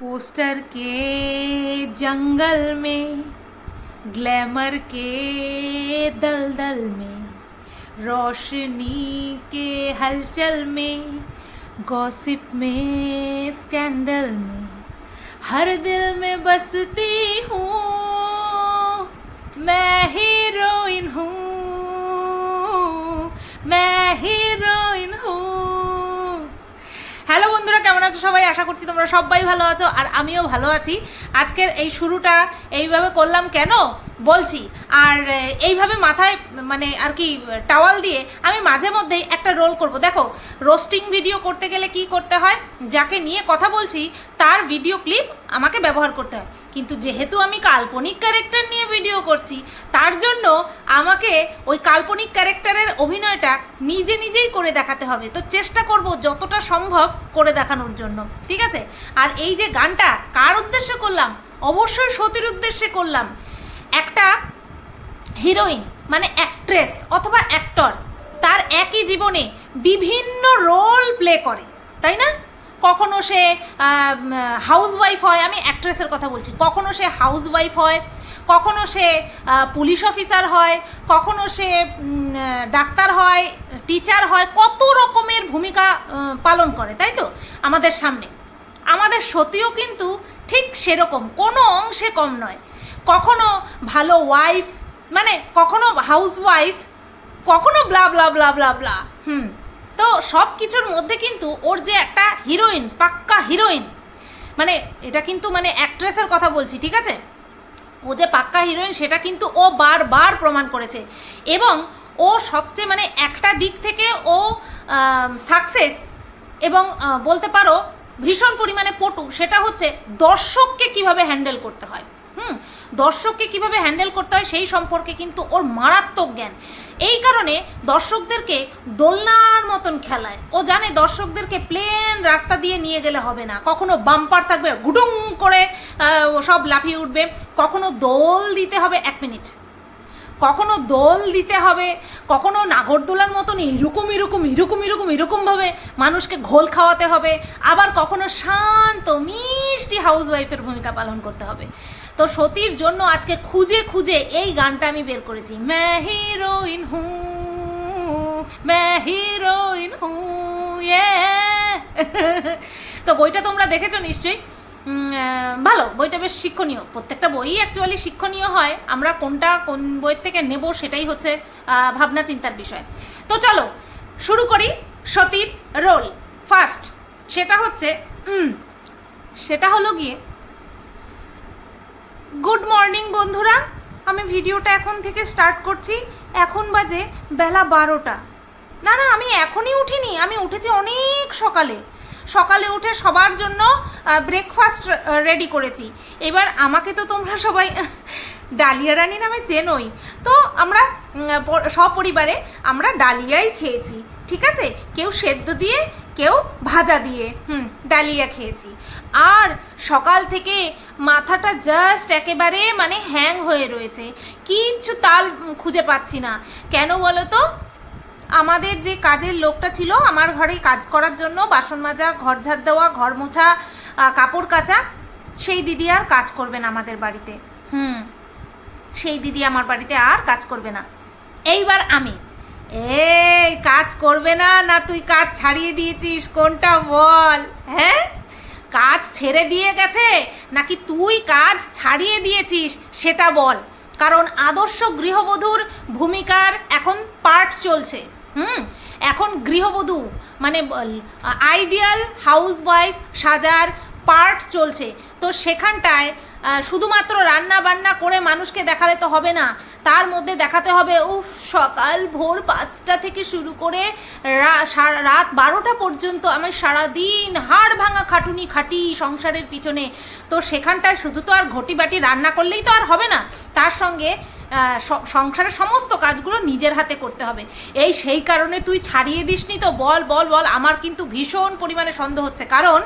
Poster के जंगल में, glamour के दलदल में, रोशनी के हलचल में, गॉसिप में, स्कैंडल में, हर दिल में बसती हूँ, मैं हीरोइन हूँ, मैं हीरोइन কেমন আছো? সবাই আশা করছি তোমরা সবাই ভালো আছো আর আমিও ভালো আছি। আজকের এই শুরুটা এইভাবে করলাম কেন? বলছি, আর এইভাবে মাথায় মানে আর কি, টাওয়াল দিয়ে আমি মাঝে মধ্যেই একটা রোল করব। দেখো, রোস্টিং ভিডিও করতে গেলে কি করতে হয়? যাকে নিয়ে কথা বলছি, তার ভিডিও ক্লিপ আমাকে ব্যবহার করতে হয়। কিন্তু যেহেতু আমি কাল্পনিক ক্যারেক্টার নিয়ে ভিডিও করছি, তার জন্য আমাকে ওই কাল্পনিক ক্যারেক্টারের অভিনয়টা নিজে নিজেই করে দেখাতে হবে। তো চেষ্টা করব যতটা সম্ভব করে দেখানোর জন্য, ঠিক আছে? আর এই যে গানটা কার উদ্দেশ্যে করলাম? অবশ্যই সতীর উদ্দেশ্যে করলাম। একটা হিরোইন মানে অ্যাক্ট্রেস অথবা অ্যাক্টর তার একই জীবনে বিভিন্ন রোল প্লে করে, তাই না? কখনো সে হাউস ওয়াইফ হয়, আমি অ্যাক্ট্রেসের কথা বলছি, কখনো সে হাউস ওয়াইফ হয়, কখনো সে পুলিশ অফিসার হয়, কখনো সে ডাক্তার হয় টিচার হয়, কত রকমের ভূমিকা পালন করে, তাই তো? আমাদের সামনে। আমাদের সতীও কিন্তু ঠিক সেরকম, কোনো অংশে কম নয়। কখনো ভালো ওয়াইফ মানে কখনো হাউস ওয়াইফ কখনো blah blah blah blah blah হুম। তো সব কিছুর মধ্যে কিন্তু ওর যে একটা হিরোইন পাক্কা হিরোইন মানে এটা কিন্তু মানে অ্যাক্ট্রেসের কথা বলছি, ঠিক আছে? ও যে পাক্কা হিরোইন সেটা কিন্তু ও বারবার প্রমাণ করেছে। এবং ও সবচেয়ে মানে একটা দিক থেকে ও সাকসেস এবং বলতে পারো ভীষণ পরিমাণে পটু, সেটা হচ্ছে দর্শককে কীভাবে হ্যান্ডেল করতে হয়। হুম? দর্শককে কীভাবে হ্যান্ডেল করতে হয় সেই সম্পর্কে কিন্তু ওর মারাত্মক জ্ঞান। এই কারণে দর্শকদেরকে দোলনার মতন খেলায়। ও জানে দর্শকদেরকে প্লেন রাস্তা দিয়ে নিয়ে গেলে হবে না। কখনো বাম্পার থাকবে, গুডুং করে সব লাফিয়ে উঠবে। কখনো দোল দিতে হবে, এক মিনিট কখনো দোল দিতে হবে, কখনো নাগরদোলার মতন এরকম এরকম এরকম এরকম, এরকমভাবে মানুষকে ঘোল খাওয়াতে হবে। আবার কখনো শান্ত, মিষ্টি হাউস ওয়াইফের ভূমিকা পালন করতে হবে। তো সতীর জন্য আজকে খুঁজে খুঁজে এই গানটা আমি বের করেছি। ম্যা হিরোইন হু ম্যা হিরোইন হু তো বইটা তোমরা দেখেছ নিশ্চয়ই? ভালো, বইটা বেশ শিক্ষণীয়। প্রত্যেকটা বইই অ্যাকচুয়ালি শিক্ষণীয় হয়। আমরা কোনটা কোন বইয়ের থেকে নেব সেটাই হচ্ছে ভাবনা চিন্তার বিষয়। তো চলো, শুরু করি সতীর রোল ফার্স্ট সেটা হচ্ছে সেটা হলো গিয়ে গুড মর্নিং বন্ধুরা। আমি ভিডিওটা এখন থেকে স্টার্ট করছি। এখন বাজে বেলা বারোটা। না না, আমি এখনই উঠিনি। আমি উঠেছি অনেক সকালে। সকালে উঠে সবার জন্য ব্রেকফাস্ট রেডি করেছি। এবার আমাকে তো তোমরা সবাই, ডালিয়া রানী নামে চেনই। তো আমরা সপরিবারে আমরা ডালিয়াই খেয়েছি। ঠিক আছে? কেউ সেদ্ধ দিয়ে কেউ ভাজা দিয়ে, হুম, ডালিয়া খেয়েছি। আর সকাল থেকে মাথাটা জাস্ট একেবারে মানে হ্যাং হয়ে রয়েছে। কিচ্ছু তাল খুঁজে পাচ্ছি না। কেন বলো তো আমাদের যে কাজের লোকটা ছিল, আমার ঘরে কাজ করার জন্য বাসন মাজা, ঘর ঝাড় দেওয়া, ঘর মোছা কাপড় কাচা, সেই দিদি আর কাজ করবে না আমাদের বাড়িতে। হুম, সেই দিদি আমার বাড়িতে আর কাজ করবে না। এইবার আমি এই, কাজ করবে না না তুই কাজ ছাড়িয়ে দিয়েছিস, কোনটা বল? হ্যাঁ? কাজ ছেড়ে দিয়ে গেছে, নাকি তুই কাজ ছাড়িয়ে দিয়েছিস, সেটা বল। কারণ আদর্শ গৃহবধূর ভূমিকার এখন পার্ট চলছে, হুম? এখন গৃহবধূ মানে আইডিয়াল হাউসওয়াইফ সাজার পার্ট চলছে। তো সেখানটায় শুধুমাত্র রান্না বান্না করে মানুষকে দেখালে তো হবে না। তার মধ্যে দেখাতে হবে, উফ, সকাল ভোর পাঁচটা থেকে শুরু করে রাত বারোটা পর্যন্ত আমি সারাদিন হাড় ভাঙা খাটুনি খাটি সংসারের পিছনে। তো সেখানটায় শুধু তো আর ঘটি বাটি রান্না করলেই তো আর হবে না। তার সঙ্গে সংসারের সমস্ত কাজগুলো নিজের হাতে করতে হবে। এই সেই কারণে তুই ছাড়িয়ে দিসনি তো বল বল বল। আমার কিন্তু ভীষণ পরিমাণে সন্দেহ হচ্ছে। কারণ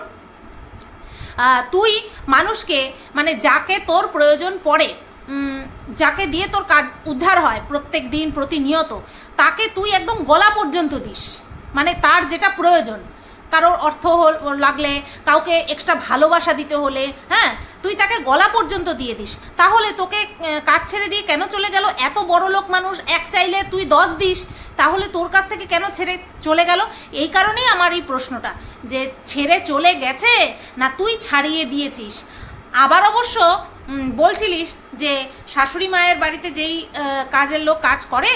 তুই মানুষকে মানে যাকে তোর প্রয়োজন পড়ে যাকে দিয়ে তোর কাজ উদ্ধার হয় প্রত্যেক দিন প্রতিনিয়ত, তাকে তুই একদম গলা পর্যন্ত দিস। মানে তার যেটা প্রয়োজন কারোর অর্থ লাগলে কাউকে এক্সট্রা ভালোবাসা দিতে হলে হ্যাঁ? তুই তাকে গলা পর্যন্ত দিয়ে দিস। তাহলে তোকে কাজ ছেড়ে দিয়ে কেন চলে গেল? এত বড় লোক মানুষ, এক চাইলে তুই দশ দিস। তাহলে তোর কাছ থেকে কেন ছেড়ে চলে গেল? এই কারণেই আমার এই প্রশ্নটা, যে ছেড়ে চলে গেছে না তুই ছাড়িয়ে দিয়েছিস? আবার অবশ্য বলছিলিস যে শাশুড়ি মায়ের বাড়িতে যেই কাজের লোক কাজ করে,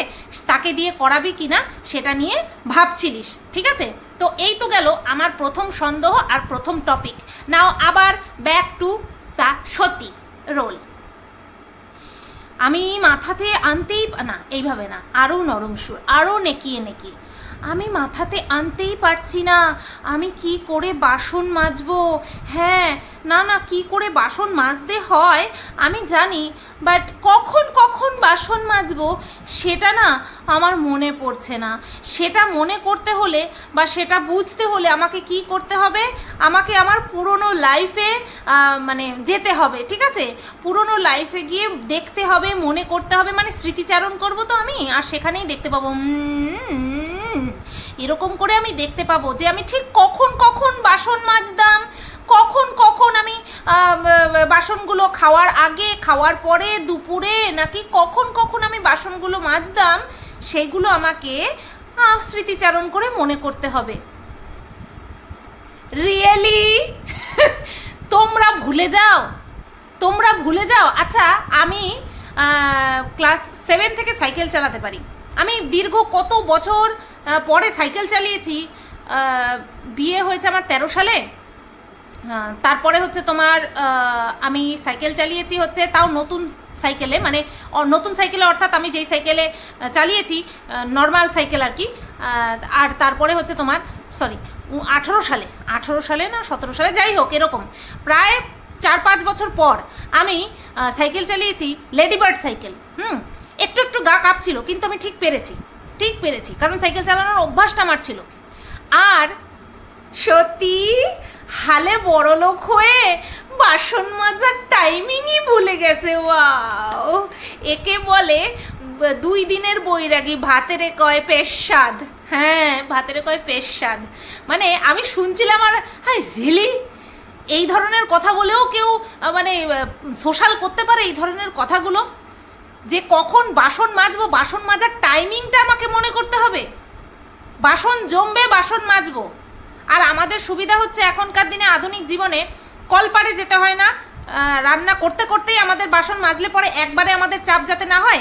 তাকে দিয়ে করাবি কি না সেটা নিয়ে ভাবছিলিস, ঠিক আছে? তো এই তো গেল আমার প্রথম সন্দেহ আর প্রথম টপিক নাও আবার ব্যাক টু দ্য সতী রোল আমি মাথাতে আনতেই, না, এইভাবে না আরও নরম সুর আরও নেকিয়ে নেকিয়ে। আমি মাথাতে আনতেই পারছি না। আমি কি করে বাসন মাজবো? হ্যাঁ না না, কি করে বাসন মাজতে হয়? আমি জানি বাট কখন কখন বাসন মাজবো? সেটা না আমার মনে পড়ছে না। সেটা মনে করতে হলে বা সেটা বুঝতে হলে আমাকে কি করতে হবে? আমাকে আমার পুরনো লাইফে মানে যেতে হবে, ঠিক আছে? পুরনো লাইফে গিয়ে দেখতে হবে, মনে করতে হবে মানে স্মৃতিচারণ করব তো আমি, আর সেখানেই দেখতে পাবো। এরকম করে আমি দেখতে পাবো যে আমি ঠিক কখন কখন বাসন মাজতাম, কখন কখন আমি বাসনগুলো খাওয়ার আগে, খাওয়ার পরে, দুপুরে, নাকি কখন কখন আমি বাসনগুলো মাজতাম সেইগুলো আমাকে স্মৃতিচারণ করে মনে করতে হবে। রিয়েলি তোমরা ভুলে যাও। তোমরা ভুলে যাও। আচ্ছা আমি ক্লাস সেভেন থেকে সাইকেল চালাতে পারি। আমি দীর্ঘ কত বছর পরে সাইকেল চালিয়েছি। বিয়ে হয়েছে আমার তেরো সালে। তারপরে হচ্ছে তোমার আমি সাইকেল চালিয়েছি হচ্ছে তাও নতুন সাইকেলে মানে নতুন সাইকেলে অর্থাৎ আমি যেই সাইকেলে চালিয়েছি নর্মাল সাইকেল আর কি। আর তারপরে হচ্ছে তোমার সরি আঠেরো সালে আঠেরো সালে না সতেরো সালে, যাই হোক, এরকম। প্রায় চার পাঁচ বছর পর আমি সাইকেল চালিয়েছি লেডিবার্ড সাইকেল। হুম, একটু একটু গা কাঁপছিল, কিন্তু আমি ঠিক পেরেছি। ঠিক পেরেছি, কারণ সাইকেল চালানোর অভ্যাসটা আমার ছিল। আর সত্যি, হালে বড় লোক হয়ে বাসন মাজার টাইমিংই ভুলে গেছে ওয়াও একে বলে, দুই দিনের বৈরাগী, ভাতেরে কয় পেশাদ হ্যাঁ ভাতেরে কয় পেশাদ। মানে আমি শুনছিলাম আর হ্যাঁ রিলি এই ধরনের কথা বলেও কেউ মানে সোশ্যাল করতে পারে এই ধরনের কথাগুলো? যে কখন বাসন মাজবো, বাসন মাজার টাইমিংটা আমাকে মনে করতে হবে। বাসন জমবে, বাসন মাজবো। আর আমাদের সুবিধা হচ্ছে এখনকার দিনে আধুনিক জীবনে কলপারে যেতে হয় না রান্না করতে করতেই আমাদের বাসন মাজলে পরে একবারে আমাদের চাপ যাতে না হয়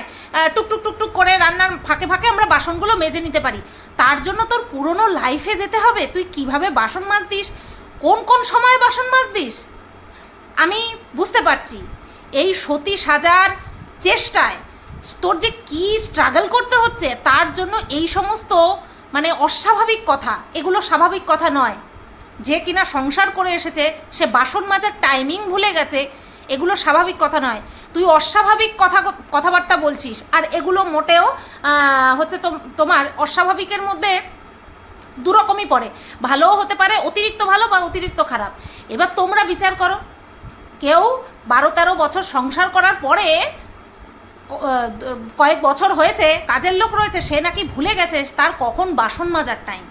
টুকটুক টুকটুক করে রান্নার ফাঁকে ফাঁকে আমরা বাসনগুলো মেজে নিতে পারি। তার জন্য তোর পুরনো লাইফে যেতে হবে। তুই কীভাবে বাসন মাজদিস কোন কোন সময়ে বাসন মাজদিস আমি বুঝতে পারছি। এই সতী সাজার চেষ্টায়। তোর যে কি স্ট্রাগল করতে হচ্ছে, তার জন্য এই সমস্ত মানে অস্বাভাবিক কথা, এগুলো স্বাভাবিক কথা নয়। যে কিনা সংসার করে এসেছে, সে বাসন মাজার টাইমিং ভুলে গেছে, এগুলো স্বাভাবিক কথা নয়। তুই অস্বাভাবিক কথা কথাবার্তা বলছিস, আর এগুলো মোটেও হচ্ছে তোম- তোমার অস্বাভাবিকের মধ্যে দুরকমই পড়ে। ভালোও হতে পারে, অতিরিক্ত ভালো বা অতিরিক্ত খারাপ। এবার তোমরা বিচার করো। কেউ বারো তেরো বছর সংসার করার পরে কয়েক বছর হয়েছে, কাজের লোক রয়েছে, সে নাকি ভুলে গেছে তার কখন বাসন মাজার টাইম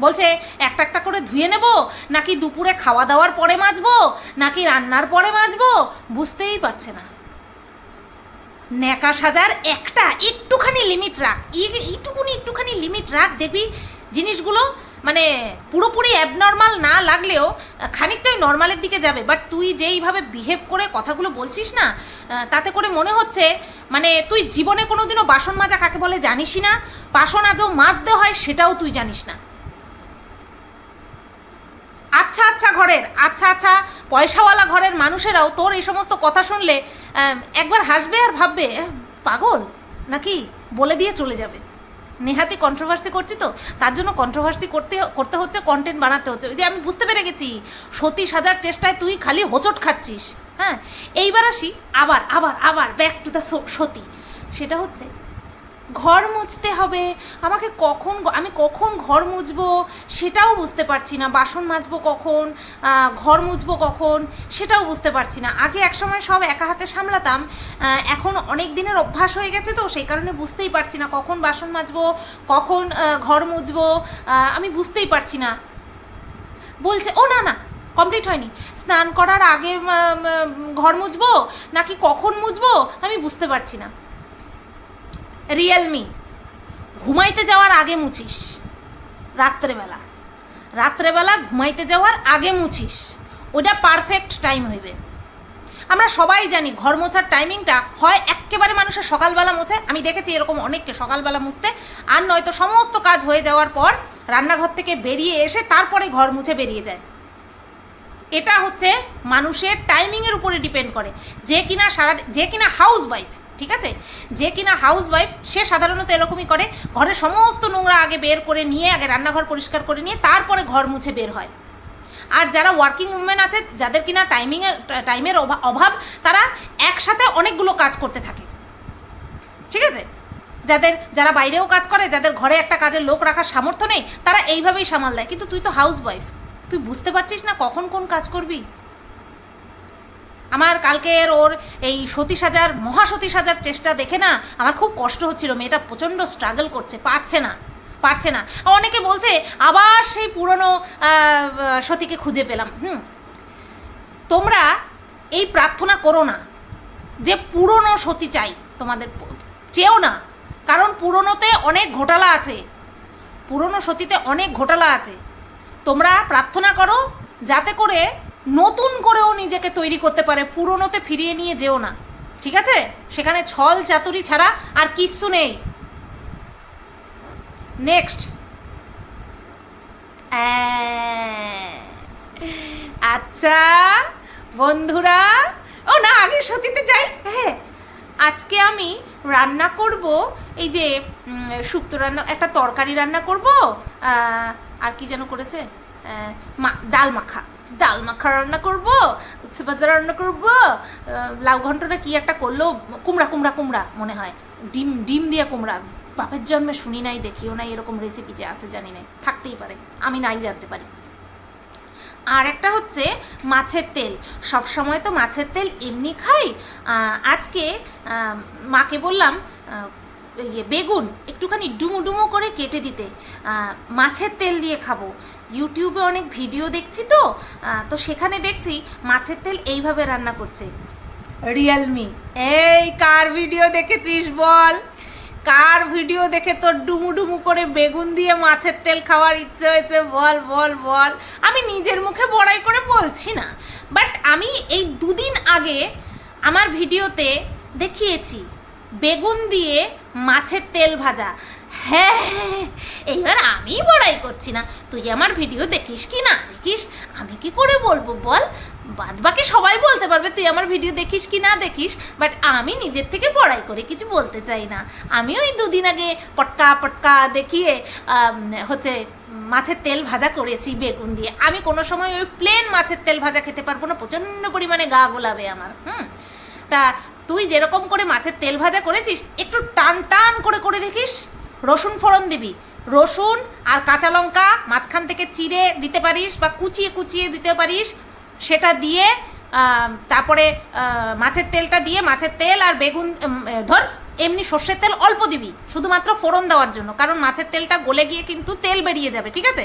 বলছে, একটা একটা করে ধুয়ে নেব, নাকি দুপুরে খাওয়া দাওয়ার পরে মাজবো, নাকি রান্নার পরে মাজবো, বুঝতেই পারছে না। ন্যাকা সাজার একটা একটুখানি লিমিট রাখ, এই- এইটুকুনি একটুখানি লিমিট রাখ, দেখবি জিনিসগুলো মানে পুরোপুরি অ্যাবনর্মাল না লাগলেও খানিকটাই নর্মালের দিকে যাবে। বাট তুই যেইভাবে বিহেভ করে কথাগুলো বলছিস না তাতে করে মনে হচ্ছে মানে তুই জীবনে কোনোদিনও বাসন মাজা কাকে বলে জানিসই না, বাসন আদৌ মাজতে হয় সেটাও তুই জানিস না। আচ্ছা আচ্ছা ঘরের আচ্ছা আচ্ছা পয়সাওয়ালা ঘরের মানুষেরাও তোর এই সমস্ত কথা শুনলে একবার হাসবে আর ভাববে পাগল? নাকি বলে দিয়ে চলে যাবে? নেহাতি কন্ট্রোভার্সি করছি তো, তার জন্য কন্ট্রোভার্সি করতে করতে হচ্ছে কন্টেন্ট বানাতে হচ্ছে। ওই যে আমি বুঝতে পেরে গেছি সতী সাজার চেষ্টায় তুই খালি হোচট খাচ্ছিস হ্যাঁ? এইবার আসি, আবার আবার আবার ব্যাক টু দ্য সতী। সেটা হচ্ছে ঘর মুছতে হবে। আমাকে কখন আমি কখন ঘর মুছবো সেটাও বুঝতে পারছি না। বাসন মাজবো কখন? ঘর মুছবো কখন? সেটাও বুঝতে পারছি না। আগে একসময় সব একা হাতে সামলাতাম। এখন অনেক দিনের অভ্যাস হয়ে গেছে তো, সেই কারণে বুঝতেই পারছি না কখন বাসন মাজবো, কখন ঘর মুছবো। আমি বুঝতেই পারছি না। বলছে, ও, না না কমপ্লিট হয়নি। স্নান করার আগে ঘর মুছবো নাকি কখন মুছবো? আমি বুঝতে পারছি না। রিয়েলমি, ঘুমাইতে যাওয়ার আগে মুছিস। রাত্রেবেলা। রাত্রেবেলা ঘুমাইতে যাওয়ার আগে মুছিস। ওটা পারফেক্ট টাইম হইবে। আমরা সবাই জানি ঘর মোছার টাইমিংটা হয় একেবারে মানুষের সকালবেলা মোছে। আমি দেখেছি এরকম অনেককে সকালবেলা মুছতে। আর নয়তো সমস্ত কাজ হয়ে যাওয়ার পর রান্নাঘর থেকে বেরিয়ে এসে তারপরে ঘর মুছে বেরিয়ে যায়। এটা হচ্ছে মানুষের টাইমিংয়ের উপরে ডিপেন্ড করে। যে কিনা সারা যে কিনা হাউস ওয়াইফ ঠিক আছে? যে কিনা হাউস ওয়াইফ সে সাধারণত এরকমই করে। ঘরের সমস্ত নোংরা আগে বের করে নিয়ে, আগে রান্নাঘর পরিষ্কার করে নিয়ে, তারপরে ঘর মুছে বের হয়। আর যারা ওয়ার্কিং উমেন আছে, যাদের কিনা টাইমিংয়ের টাইমের অভাব, তারা একসাথে অনেকগুলো কাজ করতে থাকে। ঠিক আছে? যাদের, যারা বাইরেও কাজ করে, যাদের ঘরে একটা কাজের লোক রাখার সামর্থ্য নেই, তারা এইভাবেই সামাল দেয়। কিন্তু তুই তো হাউস ওয়াইফ তুই বুঝতে পারছিস না কখন কোন কাজ করবি? আমার কালকের ওর এই সতী সাজার মহাসতী সাজার চেষ্টা দেখে না আমার খুব কষ্ট হচ্ছিল। মেয়েটা প্রচণ্ড স্ট্রাগল করছে, পারছে না পারছে না। অনেকে বলছে, আবার সেই পুরনো সতীকে খুঁজে পেলাম। হুম। তোমরা এই প্রার্থনা করো না। যে পুরনো সতী চাই, তোমাদের চেয়েও না। কারণ পুরনোতে অনেক ঘোটালা আছে। পুরনো সতীতে অনেক ঘোটালা আছে। তোমরা প্রার্থনা করো যাতে করে নতুন করেও নিজেকে তৈরি করতে পারে, পুরনোতে ফিরিয়ে নিয়ে যেও না। ঠিক আছে? সেখানে ছল চাতুরি ছাড়া আর কিচ্ছু নেই। নেক্সট আচ্ছা বন্ধুরা, ও না, আগে সতীতে যাই। হ্যাঁ আজকে আমি রান্না করব এই যে শুক্তো রান্না, একটা তরকারি রান্না করব আর কি যেন করেছে? ডাল মাখা। ডাল মাখা রান্না করব, উচ্ছে ভাজা রান্না করব লাউ ঘন্টটা কি একটা করল কুমড়া কুমড়া কুমড়া মনে হয়। ডিম ডিম দিয়ে কুমড়া। বাপের জন্মে শুনি নাই, দেখিও নাই, এরকম রেসিপি যে আছে, জানি নাই। থাকতেই পারে, আমি নাই জানতে পারি। আর একটা হচ্ছে মাছের তেল। সব সময় তো মাছের তেল এমনি খাই। আজকে মাকে বললাম ইয়ে বেগুন, একটুখানি ডুমো করে কেটে দিতে। মাছের তেল দিয়ে খাব। ইউটিউবে অনেক ভিডিও দেখছি তো তো সেখানে দেখছি মাছের তেল এইভাবে রান্না করছে। রিয়েলমি, এই কার ভিডিও দেখেছিস বল? কার ভিডিও দেখে তোর ডুমু ডুমু করে বেগুন দিয়ে মাছের তেল খাওয়ার ইচ্ছে হয়েছে বল বল বল। আমি নিজের মুখে বড়াই করে বলছি না বাট আমি এই দুদিন আগে আমার ভিডিওতে দেখিয়েছি বেগুন দিয়ে মাছের তেল ভাজা। হ্যাঁ হ্যাঁ, এইবার আমি বড়াই করছি না। তুই আমার ভিডিও দেখিস কি না দেখিস? আমি কি করে বলব বল? বাদ বাকি সবাই বলতে পারবে তুই আমার ভিডিও দেখিস কি না দেখিস বাট আমি নিজের থেকে বড়াই করে কিছু বলতে চাই না। আমি ওই দুদিন আগে পটকা পটকা দেখিয়ে হচ্ছে মাছের তেল ভাজা করেছি বেগুন দিয়ে। আমি কোনো সময় ওই প্লেন মাছের তেল ভাজা খেতে পারব না প্রচণ্ড পরিমাণে গা গোলাবে আমার হুম? তা তুই যেরকম করে মাছের তেল ভাজা করেছিস, একটু টান টান করে করে দেখিস। রসুন ফোড়ন দিবি। রসুন আর কাঁচা লঙ্কা মাঝখান থেকে চিড়ে দিতে পারিস বা কুচিয়ে কুচিয়ে দিতে পারিস। সেটা দিয়ে তারপরে মাছের তেলটা দিয়ে মাছের তেল আর বেগুন ধর, এমনি সর্ষের তেল অল্প দিবি, শুধুমাত্র ফোড়ন দেওয়ার জন্য। কারণ মাছের তেলটা গলে গিয়ে কিন্তু তেল বেরিয়ে যাবে, ঠিক আছে?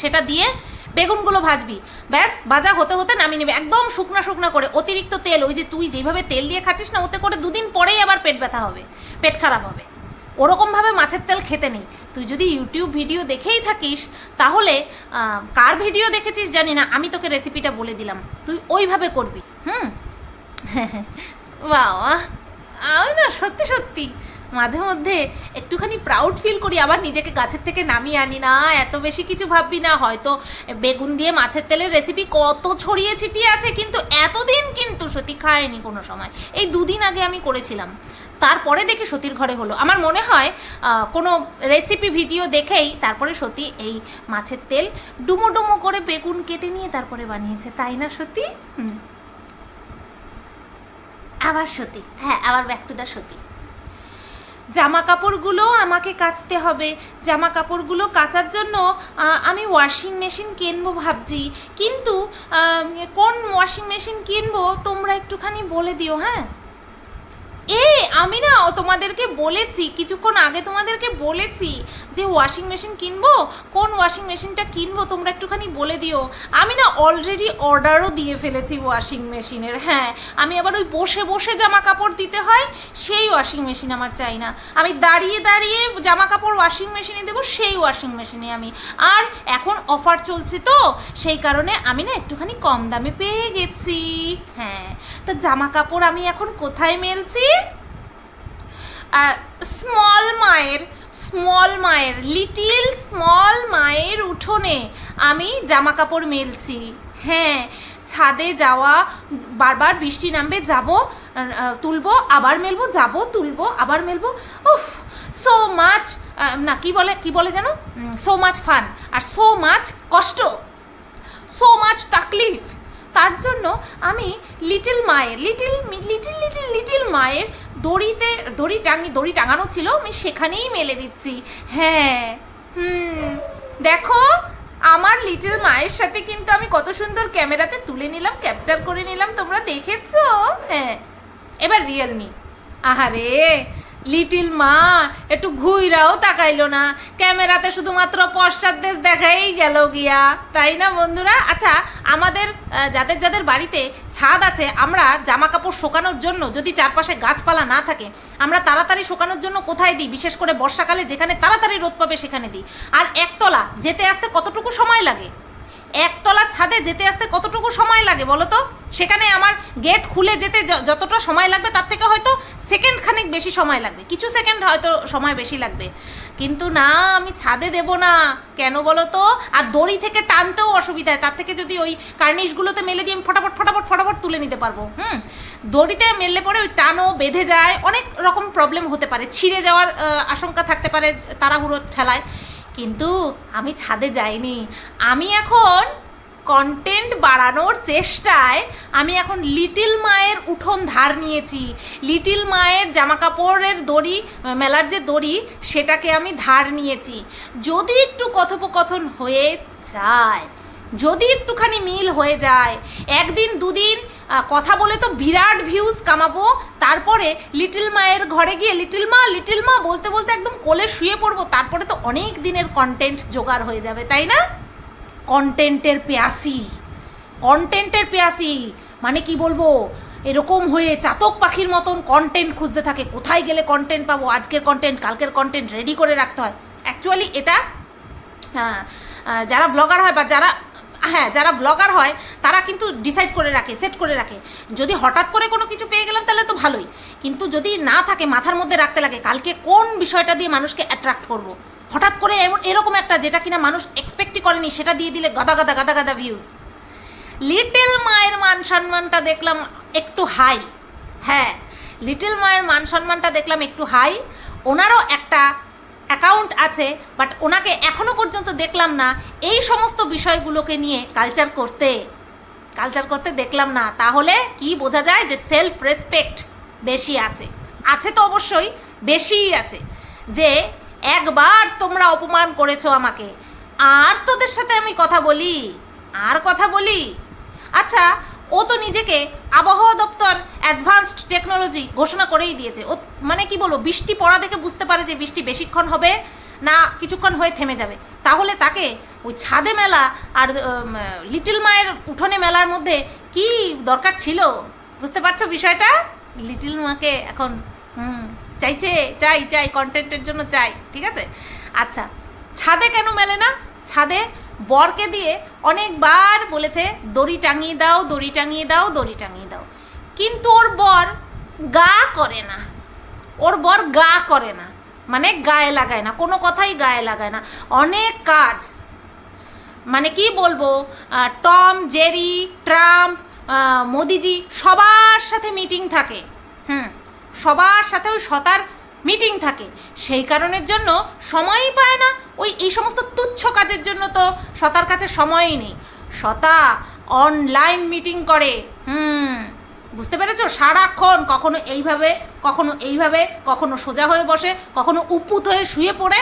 সেটা দিয়ে বেগুনগুলো ভাজবি। ব্যাস, ভাজা হতে হতে নামিয়ে নেবে। একদম শুকনা শুকনা করে, অতিরিক্ত তেল, ওই যে তুই যেভাবে তেল দিয়ে খাচ্ছিস না, ওতে করে দুদিন পরেই আবার পেট ব্যথা হবে, পেট খারাপ হবে। ওরকমভাবে মাছের তেল খেতে নেই। তুই যদি ইউটিউব ভিডিও দেখেই থাকিস, তাহলে কার ভিডিও দেখেছিস জানি না, আমি তোকে রেসিপিটা বলে দিলাম। তুই ওইভাবে করবি, হুম? বাবা, আমি না সত্যি সত্যি মাঝে মধ্যে একটুখানি প্রাউড ফিল করি, আবার নিজেকে গাছের থেকে নামিয়ে আনি। না, এত বেশি কিছু ভাববি না। হয়তো বেগুন দিয়ে মাছের তেলের রেসিপি কত ছড়িয়ে ছিটিয়ে আছে, কিন্তু এতদিন কিন্তু সত্যি খায়নি কোনো সময়। এই দুদিন আগে আমি করেছিলাম। তারপরে দেখি সতীর ঘরে হলো। আমার মনে হয় কোনো রেসিপি ভিডিও দেখেই তারপরে সতী এই মাছের তেল ডুমো ডুমো করে বেগুন কেটে নিয়ে তারপরে বানিয়েছে। তাই না সতী? আবার সতী। হ্যাঁ আবার ব্যাক টু দ্য সতী। জামা কাপড়গুলো আমাকে কাচতে হবে। জামা কাপড়গুলো কাচার জন্য আমি ওয়াশিং মেশিন কিনবো ভাবছি। কিন্তু কোন ওয়াশিং মেশিন কিনবো তোমরা একটুখানি বলে দিও হ্যাঁ? এ, আমি না তোমাদেরকে বলেছি, কিছুক্ষণ আগে তোমাদেরকে বলেছি যে ওয়াশিং মেশিন কিনবো, কোন ওয়াশিং মেশিনটা কিনবো তোমরা একটুখানি বলে দিও। আমি না অলরেডি অর্ডারও দিয়ে ফেলেছি ওয়াশিং মেশিনের হ্যাঁ। আমি আবার ওই বসে বসে জামা কাপড় দিতে হয়, সেই ওয়াশিং মেশিন আমার চাই না। আমি দাঁড়িয়ে দাঁড়িয়ে জামা কাপড় ওয়াশিং মেশিনে দেবো, সেই ওয়াশিং মেশিনে আমি। আর এখন অফার চলছে তো, সেই কারণে আমি না একটুখানি কম দামে পেয়ে গেছি। হ্যাঁ তা জামা কাপড় আমি এখন কোথায় মেলছি? স্মল মায়ের স্মল মায়ের লিটিল স্মল মায়ের উঠোনে আমি জামা কাপড় মেলছি। হ্যাঁ ছাদে যাওয়া, বারবার বৃষ্টি নামবে, যাব তুলবো, আবার মেলবো, যাব, তুলবো, আবার মেলবো। উফ সো মাচ না, কি বলে কি বলে যেন? সো মাচ ফান আর সো মাচ কষ্ট। সো মাচ তাকলিফ। তার জন্য আমি লিটিল মায়ের লিটিল লিটিল লিটিল লিটিল মায়ের দড়িতে, দড়ি টাঙি, দড়ি টাঙানো ছিল, আমি সেখানেই মেলে দিচ্ছি। হ্যাঁ হুম। দেখো, আমার লিটিল মায়ের সাথে কিন্তু আমি কত সুন্দর ক্যামেরাতে তুলে নিলাম ক্যাপচার করে নিলাম, তোমরা দেখেছ? হ্যাঁ। এবার রিয়েলমি। আহারে লিটিল মা, একটু ঘুইরাও তাকাইলো না। ক্যামেরাতে শুধুমাত্র পশ্চাৎদেশ দেখাই গেল গিয়া। তাই না বন্ধুরা? আচ্ছা আমাদের যাদের যাদের বাড়িতে ছাদ আছে, আমরা জামা কাপড় শোকানোর জন্য যদি চারপাশে গাছপালা না থাকে, আমরা তাড়াতাড়ি শোকানোর জন্য কোথায় দিই? বিশেষ করে বর্ষাকালে যেখানে তাড়াতাড়ি রোদ পাবে সেখানে দিই। আর একতলা যেতে আসতে কতটুকু সময় লাগে? একতলার ছাদে যেতে আসতে কতটুকু সময় লাগে বলো তো? সেখানে আমার গেট খুলে যেতে যতটা সময় লাগবে, তার থেকে হয়তো সেকেন্ড খানিক বেশি সময় লাগবে। কিছু সেকেন্ড হয়তো সময় বেশি লাগবে। কিন্তু না, আমি ছাদে দেব না। কেন বলো তো? আর দড়ি থেকে টানতেও অসুবিধা তার থেকে যদি ওই কার্নিশগুলোতে মেলে দিয়ে আমি ফটাফট ফটাফট ফটাফট তুলে নিতে পারব, হুম? দড়িতে মেললে পরে ওই টানও বেঁধে যায়। অনেক রকম প্রবলেম হতে পারে। ছিঁড়ে যাওয়ার আশঙ্কা থাকতে পারে তাড়াহুড়ো ঠেলায়। কিন্তু আমি ছাদে যাইনি। আমি এখন কন্টেন্ট বাড়ানোর চেষ্টায় আমি এখন লিটিল মায়ের উঠোন ধার নিয়েছি। লিটিল মায়ের জামা কাপড়ের দড়ি, মেলার যে দড়ি, সেটাকে আমি ধার নিয়েছি। যদি একটু কথোপকথন হয়ে যায়, যদি একটুখানি মিল হয়ে যায়, একদিন দুদিন কথা বলে তো বিরাট ভিউজ কামাবো। তারপরে লিটল মায়ের ঘরে গিয়ে লিটল মা লিটল মা বলতে বলতে একদম কোলে শুয়ে পড়ব। তারপরে তো অনেক দিনের কন্টেন্ট জোগাড় হয়ে যাবে, তাই না? কন্টেন্টের পেয়াসি কন্টেন্টের পেয়াসি মানে কি বলব? এরকম হয়ে চাতক পাখির মতন কন্টেন্ট খুঁজতে থাকে। কোথায় গেলে কন্টেন্ট পাবো? আজকের কন্টেন্ট কালকের কন্টেন্ট রেডি করে রাখতে হয়। অ্যাকচুয়ালি এটা যারা ব্লগার হয় বা যারা হ্যাঁ যারা ব্লগার হয়, তারা কিন্তু ডিসাইড করে রাখে সেট করে রাখে। যদি হঠাৎ করে কোনো কিছু পেয়ে গেলাম, তাহলে তো ভালোই। কিন্তু যদি না থাকে, মাথার মধ্যে রাখতে লাগে, কালকে কোন বিষয়টা দিয়ে মানুষকে অ্যাট্রাক্ট করব। হঠাৎ করে এমন, এরকম একটা যেটা কিনা মানুষ এক্সপেক্টই করেনি, সেটা দিয়ে দিলে গাদা গাদা গাদা গাদা ভিউজ লিটল মায়ের মান সম্মানটা দেখলাম একটু হাই হ্যাঁ লিটল মায়ের মান সম্মানটা দেখলাম একটু হাই ওনারও একটা অ্যাকাউন্ট আছে বাট ওনাকে এখনও পর্যন্ত দেখলাম না এই সমস্ত বিষয়গুলোকে নিয়ে কালচার করতে। কালচার করতে দেখলাম না। তাহলে কি বোঝা যায় যে সেলফ রেসপেক্ট বেশি আছে? আছে তো অবশ্যই, বেশিই আছে। যে একবার তোমরা অপমান করেছ আমাকে, আর তোদের সাথে আমি কথা বলি, আর কথা বলি। আচ্ছা ও তো নিজেকে আবহাওয়া দপ্তর অ্যাডভান্সড টেকনোলজি ঘোষণা করেই দিয়েছে। ও মানে কি বলব, বৃষ্টি পড়া দেখে বুঝতে পারে যে বৃষ্টি বেশিক্ষণ হবে না কিছুক্ষণ হয়ে থেমে যাবে। তাহলে তাকে ওই ছাদে মেলা আর লিটল মায়ের উঠোনে মেলার মধ্যে কি দরকার ছিল? বুঝতে পারছ বিষয়টা? লিটল মাকে এখন, হুম, চাইছে, চাই চাই কন্টেন্টের জন্য চাই, ঠিক আছে? আচ্ছা ছাদে কেন মেলে না? ছাদে বরকে দিয়ে অনেকবার বলেছে, দড়ি টাঙিয়ে দাও, দড়ি টাঙিয়ে দাও, দড়ি টাঙিয়ে দাও। কিন্তু ওর বর গা করে না। ওর বর গা করে না। মানে গায়ে লাগায় না, কোনো কথাই গায়ে লাগায় না। অনেক কাজ। মানে কি বলব টম, জেরি, ট্রাম্প মোদিজি সবার সাথে মিটিং থাকে। হুম, সবার সাথে ওই সতার মিটিং থাকে। সেই কারণের জন্য সময়ই পায় না। ওই, এই সমস্ত তুচ্ছ কাজের জন্য তো সতার কাছে সময়ই নেই। সতা অনলাইন মিটিং করে। হুম। বুঝতে পেরেছ? সারাক্ষণ কখনো এইভাবে কখনো এইভাবে, কখনো সোজা হয়ে বসে, কখনো উপুত হয়ে শুয়ে পড়ে।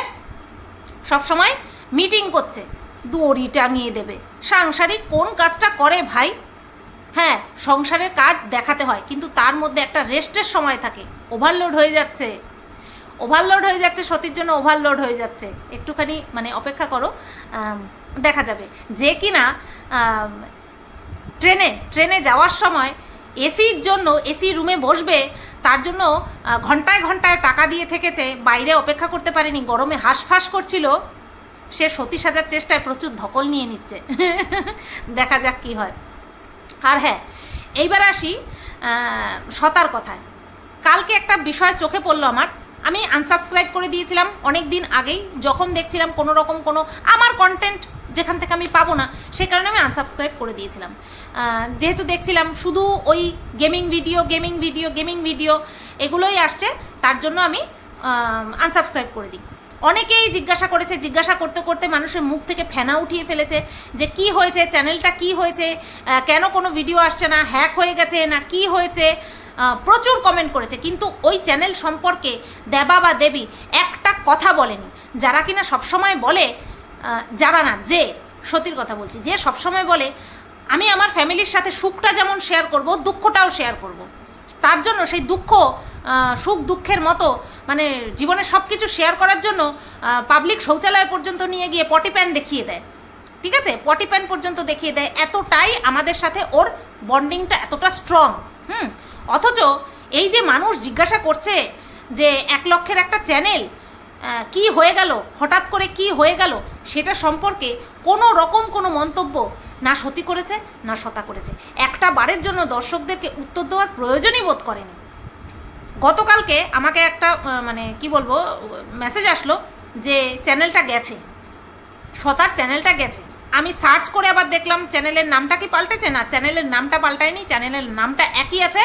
সবসময় মিটিং করছে, দড়ি টাঙিয়ে দেবে। সাংসারিক কোন কাজটা করে ভাই? হ্যাঁ সংসারের কাজ দেখাতে হয়, কিন্তু তার মধ্যে একটা রেস্টের সময় থাকে। ওভারলোড হয়ে যাচ্ছে। ওভারলোড হয়ে যাচ্ছে, সতীর জন্য ওভারলোড হয়ে যাচ্ছে। একটুখানি মানে অপেক্ষা করো দেখা যাবে। যে কিনা ট্রেনে ট্রেনে যাওয়ার সময় এসির জন্য, এসি রুমে বসবে, তার জন্য ঘন্টায় ঘন্টায় টাকা দিয়ে থেকেছে, বাইরে অপেক্ষা করতে পারেনি, গরমে হাঁসফাঁস করছিল। সে সতী সাজার চেষ্টায় প্রচুর ধকল নিয়ে নিচ্ছে। দেখা যাক কি হয়। আর হ্যাঁ এইবার আসি সতার কথায়। কালকে একটা বিষয় চোখে পড়ল আমার। আমি আনসাবস্ক্রাইব করে দিয়েছিলাম অনেক দিন আগেই, যখন দেখছিলাম কোনো রকম কোনো আমার কন্টেন্ট যেখান থেকে আমি পাবো না সেই কারণে আমি আনসাবস্ক্রাইব করে দিয়েছিলাম। যেহেতু দেখছিলাম শুধু ওই gaming video gaming video gaming video এগুলোই আসছে, তার জন্য আমি আনসাবস্ক্রাইব করে দিই। অনেকেই জিজ্ঞাসা করেছে, জিজ্ঞাসা করতে করতে মানুষের মুখ থেকে ফেনা উঠিয়ে ফেলেছে যে কি হয়েছে চ্যানেলটা কি হয়েছে কেন কোনো ভিডিও আসছে না হ্যাক হয়ে গেছে না কি হয়েছে প্রচুর কমেন্ট করেছে। কিন্তু ওই চ্যানেল সম্পর্কে দেবা বা দেবী একটা কথা বলেনি। যারা কিনা সবসময় বলে যারা না, যে, সতীর কথা বলছি, যে সবসময় বলে, আমি আমার ফ্যামিলির সাথে সুখটা যেমন শেয়ার করব, দুঃখটাও শেয়ার করব। তার জন্য সেই দুঃখ সুখ দুঃখের মতো মানে জীবনের সব কিছু শেয়ার করার জন্য পাবলিক শৌচালয় পর্যন্ত নিয়ে গিয়ে পটি প্যান দেখিয়ে দেয়। ঠিক আছে? পটি প্যান পর্যন্ত দেখিয়ে দেয়। এতটাই আমাদের সাথে ওর বন্ডিংটা এতটা স্ট্রং হুম? অথচ এই যে মানুষ জিজ্ঞাসা করছে যে, এক লক্ষের একটা চ্যানেল কি হয়ে গেল? হঠাৎ করে কি হয়ে গেল? সেটা সম্পর্কে কোনো রকম কোনো মন্তব্য না সতী করেছে, না সতা করেছে। একটা বারের জন্য দর্শকদেরকে উত্তর দেওয়ার প্রয়োজনই বোধ করেনি। গতকালকে আমাকে একটা মানে কি বলব মেসেজ আসলো যে চ্যানেলটা গেছে। সতার চ্যানেলটা গেছে। আমি সার্চ করে আবার দেখলাম চ্যানেলের নামটা কি পাল্টেছে? না চ্যানেলের নামটা পাল্টায়নি চ্যানেলের নামটা একই আছে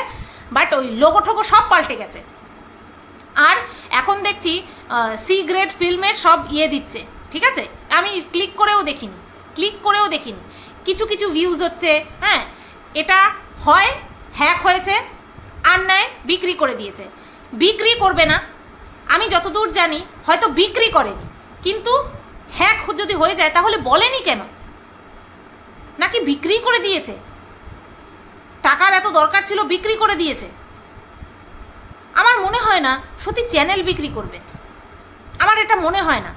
বাট ওই লোগো ঠোগো সব পাল্টে গেছে। আর এখন দেখছি সি গ্রেড ফিল্মের সব ইয়ে দিচ্ছে, ঠিক আছে? আমি ক্লিক করেও দেখিনি ক্লিক করেও দেখিনি। কিছু কিছু ভিউজ হচ্ছে হ্যাঁ? এটা হয় হ্যাক হয়েছে, আর নেয়, বিক্রি করে দিয়েছে। বিক্রি করবে না। আমি যতদূর জানি, হয়তো বিক্রি করেনি। কিন্তু হ্যাক যদি হয়ে যায়, তাহলে বলেনি কেন? নাকি বিক্রি করে দিয়েছে? টাকার এত দরকার ছিল, বিক্রি করে দিয়েছে? আমার মনে হয় না সত্যি চ্যানেল বিক্রি করবে। আমার এটা মনে হয় না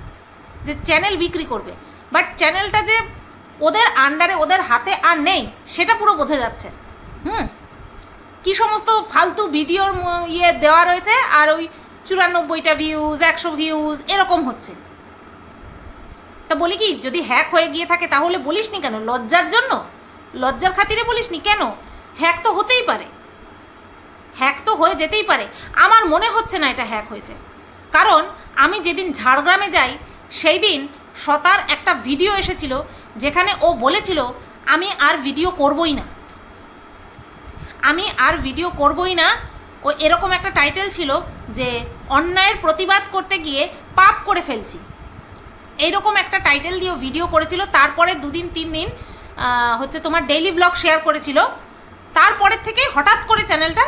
যে চ্যানেল বিক্রি করবে। বাট চ্যানেলটা যে ওদের আন্ডারে ওদের হাতে আর নেই, সেটা পুরো বোঝা যাচ্ছে। হুম? কি সমস্ত ফালতু ভিডিওর ইয়ে দেওয়া রয়েছে আর ওই চুরানব্বইটা ভিউজ একশো ভিউজ এরকম হচ্ছে। তা বলি কি, যদি হ্যাক হয়ে গিয়ে থাকে তাহলে বলিসনি কেন? লজ্জার জন্য? লজ্জার খাতিরে বলিসনি কেন? হ্যাক তো হতেই পারে। হ্যাক তো হয়ে যেতেই পারে। আমার মনে হচ্ছে না এটা হ্যাক হয়েছে। কারণ আমি যেদিন ঝাড়গ্রামে যাই সেই দিন শতার একটা ভিডিও এসেছিল যেখানে ও বলেছিল, আমি আর ভিডিও করবই না। আমি আর ভিডিও করবই না। ও এরকম একটা টাইটেল ছিল যে, অন্যায়ের প্রতিবাদ করতে গিয়ে পাপ করে ফেলছি। এইরকম একটা টাইটেল দিয়ে ভিডিও করেছিল। তারপরে দুদিন, তিন দিন হচ্ছে তোমার ডেইলি ব্লগ শেয়ার করেছিল। তারপরের থেকে হঠাৎ করে চ্যানেলটা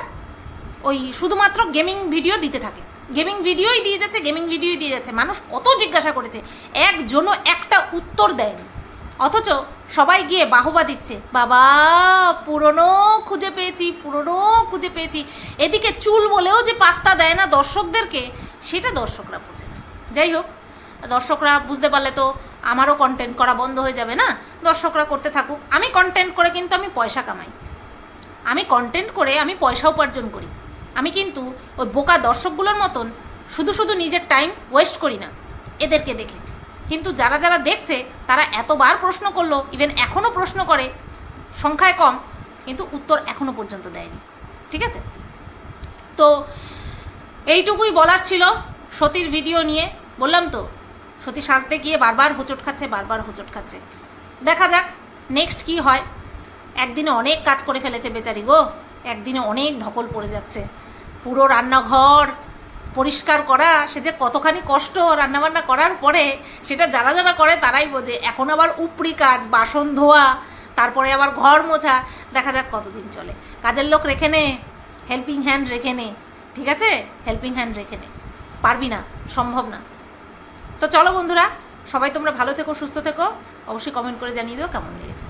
ওই শুধুমাত্র গেমিং ভিডিও দিতে থাকে। গেমিং ভিডিওই দিয়ে যাচ্ছে, গেমিং ভিডিওই দিয়ে যাচ্ছে। মানুষ কত জিজ্ঞাসা করেছে, একজনও একটা উত্তর দেয়নি। অথচ সবাই গিয়ে বাহবা দিচ্ছে, বাবা, পুরনো খুঁজে পেয়েছি, পুরনো খুঁজে পেয়েছি। এদিকে চুল বলেও যে পাত্তা দেয় না দর্শকদেরকে, সেটা দর্শকরা বোঝে না। যাই হোক, দর্শকরা বুঝতে পারলে তো আমারও কন্টেন্ট করা বন্ধ হয়ে যাবে না? দর্শকরা করতে থাকুক। আমি কন্টেন্ট করে কিন্তু আমি পয়সা কামাই। আমি কন্টেন্ট করে আমি পয়সা উপার্জন করি। আমি কিন্তু ওই বোকা দর্শকগুলোর মতন শুধু শুধু নিজের টাইম ওয়েস্ট করি না, এদেরকে দেখে। কিন্তু যারা যারা দেখছে, তারা এতবার প্রশ্ন করল ইভেন এখনও প্রশ্ন করে, সংখ্যায় কম, কিন্তু উত্তর এখনও পর্যন্ত দেয়নি। ঠিক আছে? তো এইটুকুই বলার ছিল সতীর ভিডিও নিয়ে। বললাম তো, সতী সাজতে গিয়ে বারবার হোঁচট খাচ্ছে, বারবার হোঁচট খাচ্ছে। দেখা যাক নেক্সট কি হয়? একদিনে অনেক কাজ করে ফেলেছে বেচারি গো। একদিনে অনেক ধকল পড়ে যাচ্ছে। পুরো রান্নাঘর পরিষ্কার করা, সে যে কতখানি কষ্ট রান্নাবান্না করার পরে সেটা যারা যারা করে তারাই বোঝে। এখন আবার উপরি কাজ, বাসন ধোয়া, তারপরে আবার ঘর মোছা, দেখা যাক কতদিন চলে। কাজের লোক রেখে নে হেল্পিং হ্যান্ড রেখে নে, ঠিক আছে? হেল্পিং হ্যান্ড রেখে নে। পারবি না, সম্ভব না। তো চলো বন্ধুরা, সবাই তোমরা ভালো থেকো, সুস্থ থেকো। অবশ্যই কমেন্ট করে জানিয়ে দিও কেমন লেগেছে।